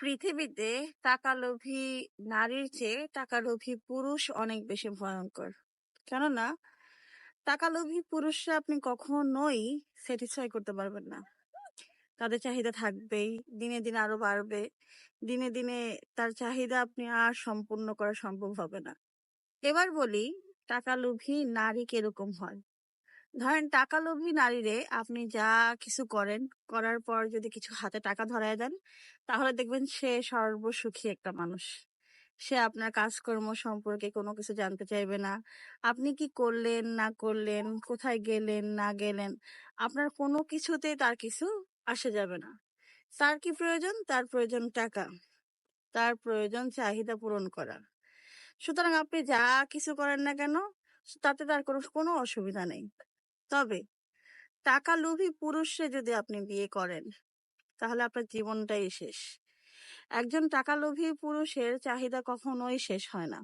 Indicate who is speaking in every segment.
Speaker 1: পৃথিবীতে টাকালোভী নারীর চেয়ে টাকালোভী পুরুষ অনেক বেশি ভয়ঙ্কর। কেননা, টাকালোভী পুরুষরা আপনি কখনোই স্যাটিসফাই করতে পারবেন না। তাদের চাহিদা থাকবেই, দিনে দিনে আরও বাড়বে। দিনে দিনে তার চাহিদা আপনি আর সম্পূর্ণ করা সম্ভব হবে না। এবার বলি, টাকালোভী নারী কীরকম হয়? ধরেন টাকা লোভী নারীরে আপনি যা কিছু করেন, করার পর যদি কিছু হাতে টাকা ধরায় দেন, তাহলে দেখবেন সে সর্বসুখী একটা মানুষ। সে আপনার কাজকর্ম সম্পর্কে কোনো কিছু জানতে চাইবে না। আপনি কি করলেন, না করলেন, কোথায় গেলেন, না গেলেন, আপনার কোনো কিছুতে তার কিছু আসে যাবে না। তার কি প্রয়োজন? তার প্রয়োজন টাকা। তার প্রয়োজন চাহিদা পূরণ করা। সুতরাং আপনি যা কিছু করেন না কেন, তাতে তার কোনো কোনো অসুবিধা নেই। তবে টাকা লোভী পুরুষে যদি আপনি বিয়ে করেন, তাহলে আপনার জীবনটাই শেষ। একজন টাকা লোভী পুরুষের চাহিদা কখনোই শেষ হয় না।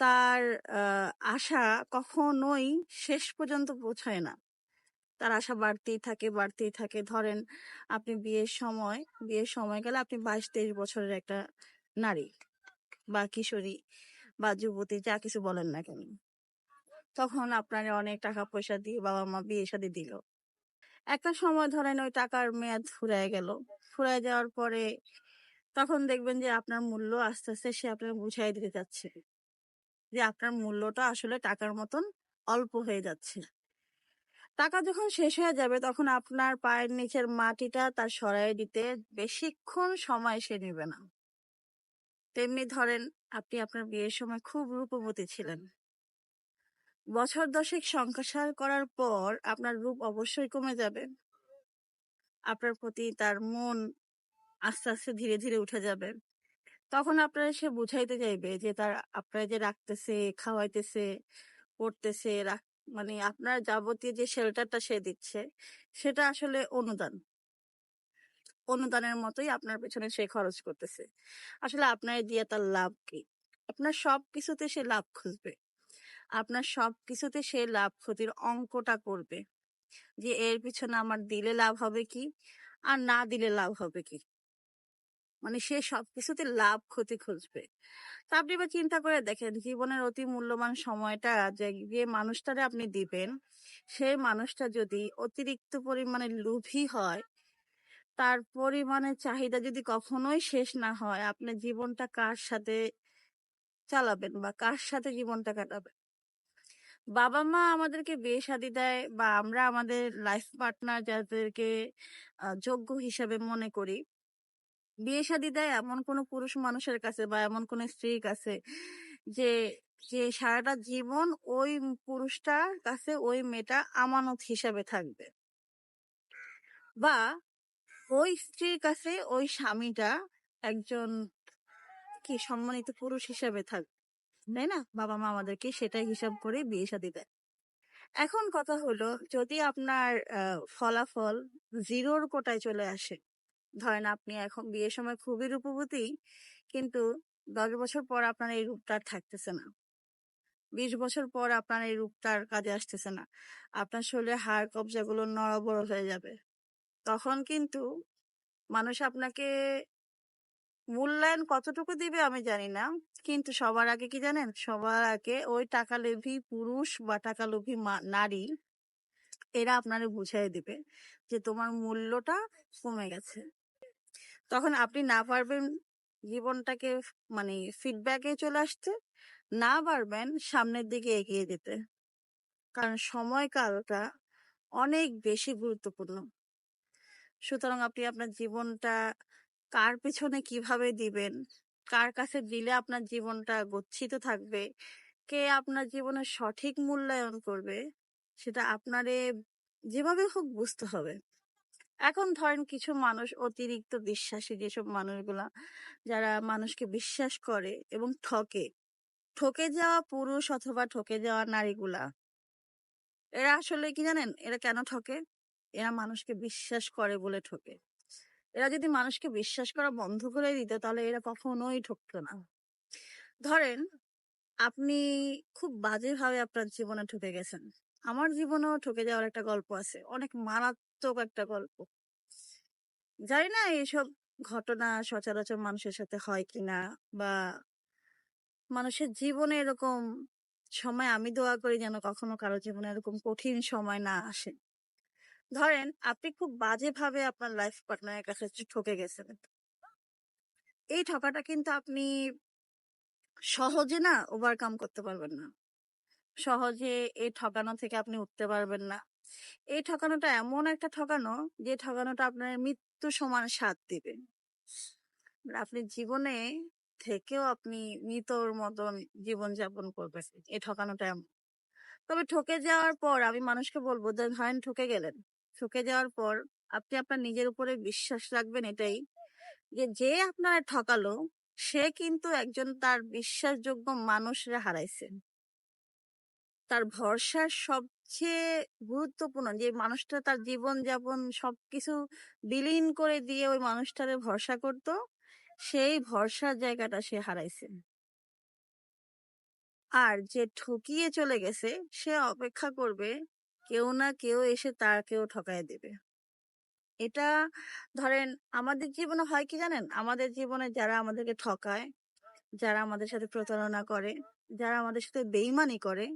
Speaker 1: তার আশা কখনোই শেষ পর্যন্ত পৌঁছায় না। তার আশা বাড়তেই থাকে বাড়তেই থাকে। ধরেন আপনি বিয়ের সময় বিয়ের সময় গেলে আপনি বাইশ তেইশ বছরের একটা নারী বা কিশোরী বা যুবতী, যা কিছু বলেন না কেন। তখন আপনার অনেক টাকা পয়সা দিয়ে বাবা মা বিয়ে শাদী দিল। একটা সময় ধরেন ওই টাকার মেয়াদ ফুরায় গেল। ফুরায় যাওয়ার পরে তখন দেখবেন যে আপনার মূল্য আস্তে আস্তে সে আপনাকে বুঝাই দিতে যাচ্ছে। যে আপনার মূল্যটা আসলে টাকার মতন অল্প হয়ে যাচ্ছে। টাকা যখন শেষ হয়ে যাবে তখন আপনার পায়ের নিচের মাটিটা তার সরাই দিতে বেশিক্ষণ সময় সে নেবে না। তেমনি ধরেন আপনি আপনার বিয়ের সময় খুব রূপবতী ছিলেন। বছর দশেক সংসার করার পর আপনার রূপ অবশ্যই কমে যাবে। আপনার প্রতি তার মন আস্তে আস্তে ধীরে ধীরে উঠে যাবে। তখন আপনার সে বুঝাইতে চাইবে যে তার আপনার যে রাখতেছে, খাওয়াইতেছে, পড়তেছে মানে আপনার যাবতীয় যে শেল্টারটা সে দিচ্ছে, সেটা আসলে অনুদান। অনুদানের মতোই আপনার পেছনে সে খরচ করতেছে। আসলে আপনার দিয়ে তার লাভ কি? আপনার সব কিছুতে সে লাভ খুঁজবে। আপনার সব কিছুতে সে লাভ ক্ষতির অঙ্কটা করবে। যে এর পিছনে আমার দিলে লাভ হবে কি? আর না দিলে লাভ হবে কি? মানে সে সবকিছুতে লাভ ক্ষতি খুঁজবে। তা আপনি এবার চিন্তা করে দেখেন, জীবনের অতি মূল্যবান সময়টা যে যে মানুষটারে আপনি দিবেন সেই মানুষটা যদি অতিরিক্ত পরিমাণে লোভী হয়, তার পরিমাণে চাহিদা যদি কখনোই শেষ না হয়, আপনি জীবনটা কার সাথে চালাবেন বা কার সাথে জীবনটা কাটাবেন? বাবা মা আমাদেরকে বিয়ে শাদী দেয় বা আমরা আমাদের লাইফ পার্টনার যাদেরকে যোগ্য হিসাবে মনে করি, বিয়ে শাদী দেয় এমন কোনো পুরুষ মানুষের কাছে বা এমন কোন স্ত্রীর কাছে যে যে সারাটা জীবন ওই পুরুষটার কাছে ওই মেয়েটা আমানত হিসাবে থাকবে বা ওই স্ত্রীর কাছে ওই স্বামীটা একজন কি সম্মানিত পুরুষ হিসাবে থাকবে। তাই না? বাবা মা আমাদেরকে সেটাই হিসাব করে বিয়ে শাদী দেয়। এখন কথা হলো, যদি আপনার ফলাফল জিরোর কোটায় চলে আসে, ধরেন আপনি এখন বিয়ের সময় খুবই রূপবতী, কিন্তু দশ বছর পর আপনার এই রূপটা থাকতেছে না। বিশ বছর পর আপনার এই রূপটার কাজে আসতেছে না। আপনার শরীরে হাড় কবজাগুলো নড়বড় হয়ে যাবে। তখন কিন্তু মানুষ আপনাকে মূল্যায়ন কতটুকু দিবে আমি জানি না। কিন্তু সবার আগে কি জানেন? সবার আগে ওই টাকা লোভী পুরুষ বা টাকা লোভী নারী, এরা আপনারে বুঝাই দিবে যে তোমার মূল্যটা কমে গেছে। তখন আপনি না পারবেন জীবনটাকে মানে ফিডব্যাকে চলে আসতে, না পারবেন সামনের দিকে এগিয়ে যেতে। কারণ সময়কালটা অনেক বেশি গুরুত্বপূর্ণ। সুতরাং আপনি আপনার জীবনটা কার পেছনে কীভাবে দিবেন? কার কাছে দিলে আপনার জীবনটা গচ্ছিত থাকবে? কে আপনার জীবনের সঠিক মূল্যায়ন করবে? সেটা আপনারে যেভাবে হোক বুঝতে হবে। এখন ধরেন কিছু মানুষ অতিরিক্ত বিশ্বাসী যেসব মানুষগুলা, যারা মানুষকে বিশ্বাস করে এবং ঠকে। ঠকে যাওয়া পুরুষ অথবা ঠকে যাওয়া নারীগুলা, এরা আসলে কি জানেন? এরা কেন ঠকে? এরা মানুষকে বিশ্বাস করে বলে ঠকে। এরা যদি মানুষকে বিশ্বাস করা বন্ধ করে দিত তাহলে এরা কখনোই ঠকতো না। ধরেন আপনি খুব বাজেভাবে আপনার জীবনে ঠকে গেছেন। আমার জীবনেও ঠকে যাওয়ার একটা গল্প আছে অনেক মারাত্মক একটা গল্প। জানি না এইসব ঘটনা সচরাচর মানুষের সাথে হয় কিনা বা মানুষের জীবনে এরকম সময় আমি দোয়া করি যেন কখনো কারও জীবনে এরকম কঠিন সময় না আসে। ধরেন, আপনি খুব বাজেভাবে আপনার লাইফ পার্টনারের কাছে ঠকে গেছেন এই ঠকাটা কিন্তু আপনি সহজে না ওভারকাম করতে পারবেন না। সহজে এই ঠকানো থেকে আপনি উঠতে পারবেন না। এই ঠকানোটা এমন একটা ঠকানো, যে ঠকানোটা আপনার মৃত্যু সমান স্বাদ দিবে। আপনি জীবনে থেকেও আপনি মৃতর মতন জীবন যাপন করবেন। এই ঠকানোটা এমন। তবে ঠকে যাওয়ার পর আমি মানুষকে বলব, যে ধরেন ঠকে গেলেন। ঠকে যাওয়ার পর আপনি আপনার নিজের উপরে বিশ্বাস রাখবেন এটাই যে যে আপনার ঠকালো, সে কিন্তু একজন তার বিশ্বাসযোগ্য মানুষরা হারাইছে। তার ভরসার সবচেয়ে গুরুত্বপূর্ণ যে, মানুষটা তার জীবন যাপন সবকিছু বিলীন করে দিয়ে ওই মানুষটারে ভরসা করত, সেই ভরসার জায়গাটা সে হারাইছে। আর যে ঠকিয়ে চলে গেছে, সে অপেক্ষা করবে কেউ না কেউ এসে তাকেও ঠকায় দেবে। এটা ধরেন আমাদের জীবনে হয় কি জানেন? আমাদের জীবনে যারা আমাদেরকে ঠকায়, যারা আমাদের সাথে প্রতারণা করে, যারা আমাদের সাথে বেইমানি করে,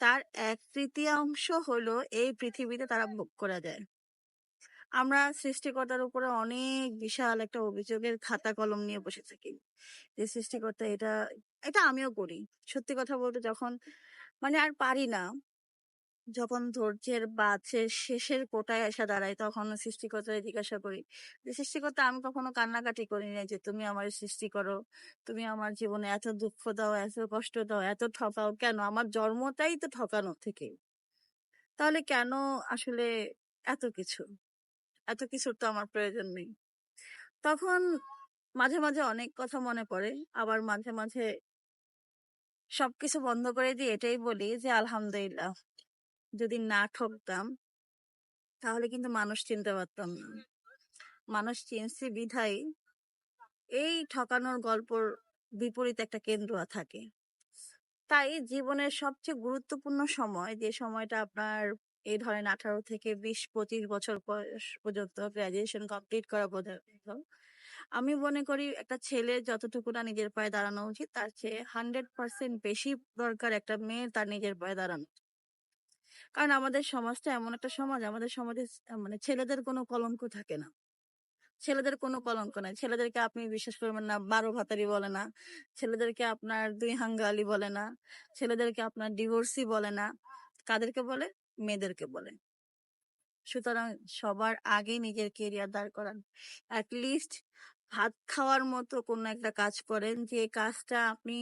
Speaker 1: তার এক তৃতীয়াংশ হলো এই পৃথিবীতে তারা ভোগ করা যায় আমরা সৃষ্টিকর্তার উপরে অনেক বিশাল একটা অভিযোগের খাতা কলম নিয়ে বসে থাকি যে, সৃষ্টিকর্তা, এটা এটা আমিও করি। সত্যি কথা বলতে যখন মানে আর পারি না যখন ধৈর্যের বাছের শেষের কোটায় এসে দাঁড়াই, তখন সৃষ্টিকর্তায় জিজ্ঞাসা করি যে, সৃষ্টিকর্তা, আমি কখনো কান্নাকাটি করি না যে, তুমি আমার সৃষ্টি করো? তুমি আমার জীবনে এত দুঃখ দাও, এত কষ্ট দাও, এত ঠকাও? কেন? আমার জন্মটাই তো ঠকানো থেকে। তাহলে কেন আসলে এত কিছু? এত কিছুর তো আমার প্রয়োজন নেই। তখন মাঝে মাঝে অনেক কথা মনে পড়ে। আবার মাঝে মাঝে সবকিছু বন্ধ করে দিয়ে এটাই বলি যে, আলহামদুলিল্লাহ। যদি না ঠকতাম তাহলে কিন্তু মানুষ চিনতে পারতাম না। মানুষ চিনছে বিধায় এই ঠকানোর গল্পর বিপরীত একটা কেন্দ্র থাকে। তাই জীবনের সবচেয়ে গুরুত্বপূর্ণ সময় যে সময়টা আপনার এই ধরেন আঠারো থেকে বিশ পঁচিশ বছর বয়স পর্যন্ত গ্রাজুয়েশন কমপ্লিট করা পর্যন্ত আমি মনে করি একটা ছেলে যতটুকু না নিজের পায়ে দাঁড়ানো উচিত তার চেয়ে হান্ড্রেড পার্সেন্ট বেশি দরকার একটা মেয়ে তার নিজের পায়ে দাঁড়ানো। কারণ আমাদের সমাজটা এমন একটা সমাজ, আমাদের সমাজে মানে ছেলেদের কোনো কলঙ্ক থাকে না। ছেলেদের কোনো কলঙ্ক নাই। ছেলেদেরকে আপনি বিশ্বাস করবেন না, বারো ভাতারি বলে না। ছেলেদেরকে আপনার দুই হাঙ্গালি বলে না। ছেলেদেরকে আপনার ডিভোর্সি বলে না। কাদেরকে বলে? মেয়েদেরকে বলে। সুতরাং সবার আগে নিজের কেরিয়ার দাঁড় করান। অ্যাটলিস্ট ভাত খাওয়ার মতো কোনো একটা কাজ করেন যে কাজটা আপনি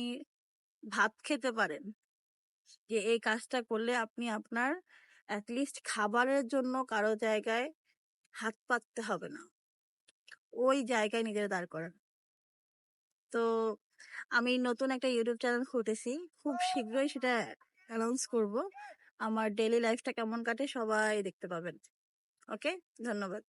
Speaker 1: ভাত খেতে পারেন। যে এই কাজটা করলে আপনি আপনার অ্যাটলিস্ট খাবারের জন্য কারও জায়গায় হাত পাততে হবে না। ওই জায়গায় নিজের দাঁড় করান। তো আমি নতুন একটা ইউটিউব চ্যানেল খুঁটেছি খুব শীঘ্রই সেটা অ্যানাউন্স করব। আমার ডেলি লাইফটা কেমন কাটে সবাই দেখতে পাবেন। ওকে ধন্যবাদ।